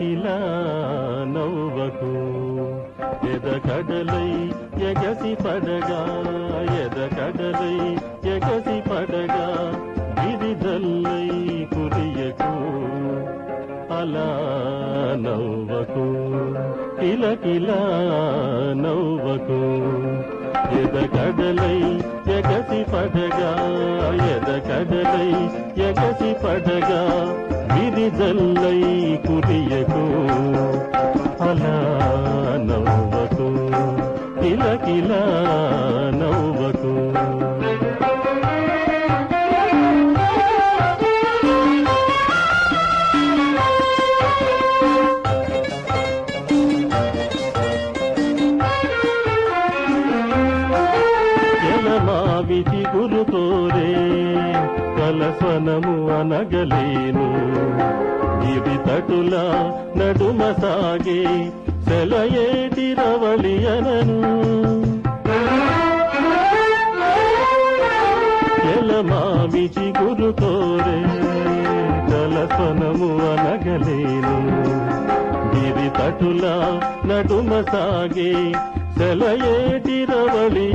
కిలకిలా నవ్వకు. ఎద కడలై ఎగసి పడగా ఎద కడలై ఎగసి పడగా గిరిదల్లై కురియకు అలా నవ్వకు కిలకిలా నవ్వకు. ఎద కడలై ఎగసి పడగా ఎద కడలై ఎగసి పడగా విరిజల్లై కురియకు అలా నవ్వకు కిలకిలా నవ్వు కలస్వనము అనగలేను. గిరితటుల నడుమ సాగే సెలయేటి రవళి అనను ఎలమావిచి గురుతోరే కలస్వనము అనగలేను. గిరితటుల నడుమ సాగే సెలయేటి రవళి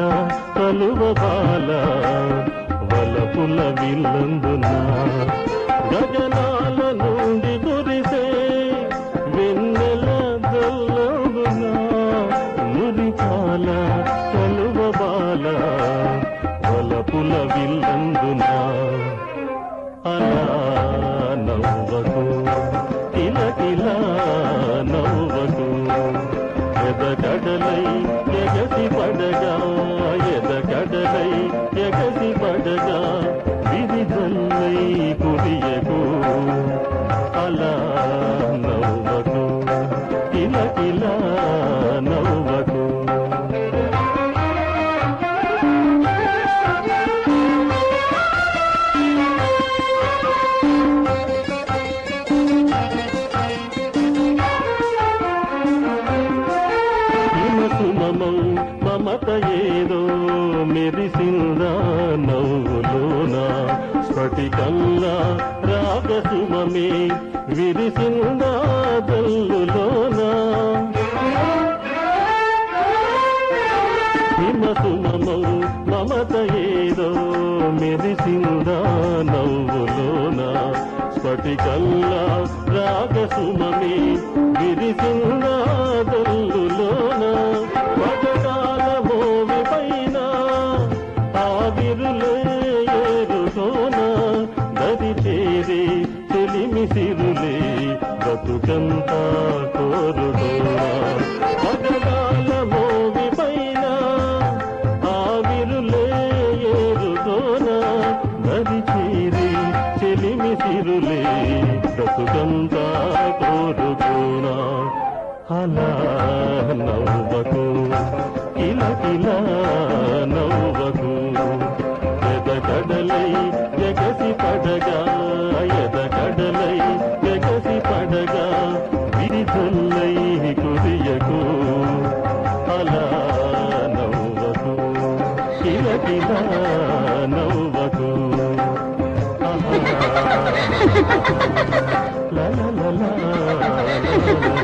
మురిపాల కలువ బాల వలపుల విల్లందున. గగనాల నుండి గురిసే వెన్నెల దొల్లందున మురిపాల కలువ బాల వలపుల విల్లందున. అలా నవ్వకు ఎద ఎగసి పడగా ఎద కడలై ఎగసి పడగా విరిజల్లై కురియకు అలా నవ్వులోన స్ఫటికంగా రాగసుమమే విరిసిందా దల్లులోన హిమసుమమౌ మమత ఏదో మెరిసిందా నవ్వులోనా? స్ఫటికల్లా రాగసుమమే విరిసిందా దల్లులోన బతుకంతా కోరుకోనా పగడాల మోవి పైన ఆవిరులే ఏరుతోన దరి చేరి చెలిమి సిరులే బ్రతుకంతా కోరుకోనా అలా. విరిజల్లై కురియకు అలా నవ్వకు. కిలకిలా నవ్వకు. లా లా లా లా లా లా లా.